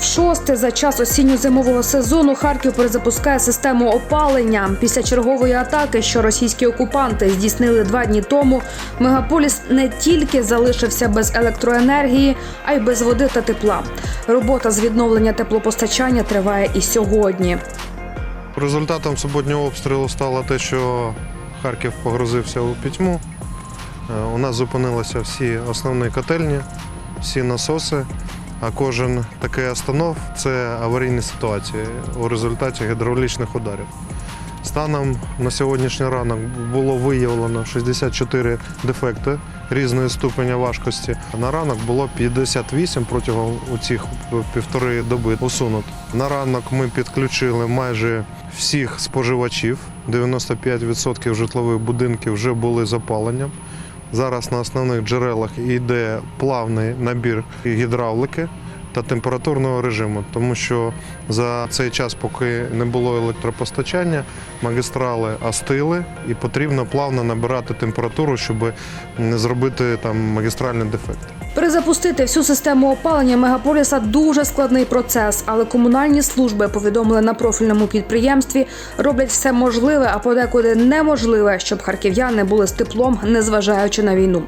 В шосте за час осінньо-зимового сезону Харків перезапускає систему опалення. Після чергової атаки, що російські окупанти здійснили два дні тому, мегаполіс не тільки залишився без електроенергії, а й без води та тепла. Робота з відновлення теплопостачання триває і сьогодні. Результатом суботнього обстрілу стало те, що Харків погрузився у пітьму. Е, У нас зупинилися всі основні котельні, всі насоси, а кожен такий останов це аварійні ситуації у результаті гідравлічних ударів. Станом на сьогоднішній ранок було виявлено 64 дефекти різної ступеня важкості. На ранок було 58 протягом цих півтори доби усунуто. На ранок ми підключили майже всіх споживачів. 95% житлових будинків вже були запаленням. Зараз на основних джерелах йде плавний набір гідравлики та температурного режиму, тому що за цей час, поки не було електропостачання, магістрали остили і потрібно плавно набирати температуру, щоб не зробити там магістральний дефект. Перезапустити всю систему опалення мегаполіса дуже складний процес, але комунальні служби повідомили на профільному підприємстві, роблять все можливе, а подекуди неможливе, щоб харків'яни були з теплом, незважаючи на війну.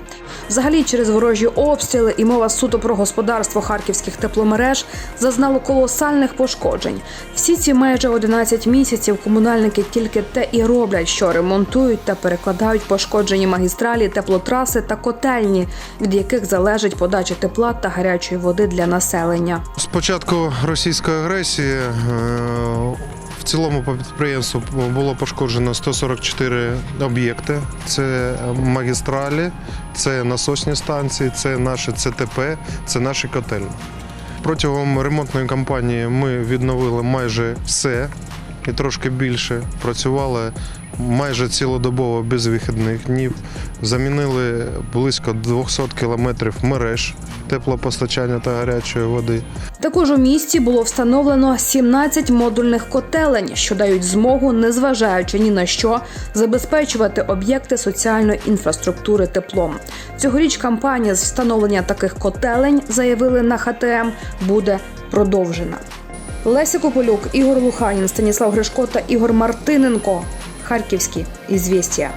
Взагалі, через ворожі обстріли і мова суто про господарство харківських тепломереж зазнало колосальних пошкоджень. Всі ці майже 11 місяців комунальники тільки те і роблять, що ремонтують та перекладають пошкоджені магістралі, теплотраси та котельні, від яких залежить подача тепла та гарячої води для населення. З початку російської агресії е, в цілому по підприємству було пошкоджено 144 об'єкти. Це магістралі, це насосні станції, це наші ЦТП, це наші котельні. Протягом ремонтної кампанії ми відновили майже все і трошки більше. Працювали майже цілодобово без вихідних днів. Замінили близько 200 кілометрів мереж теплопостачання та гарячої води. Також у місті було встановлено 17 модульних котелень, що дають змогу, незважаючи ні на що, забезпечувати об'єкти соціальної інфраструктури теплом. Цьогоріч кампанія з встановлення таких котелень, заявили на ХТМ, буде продовжена. Леся Кополюк, Ігор Луханін, Станіслав Гришко та Ігор Мартиненко. Харківські ізвістія.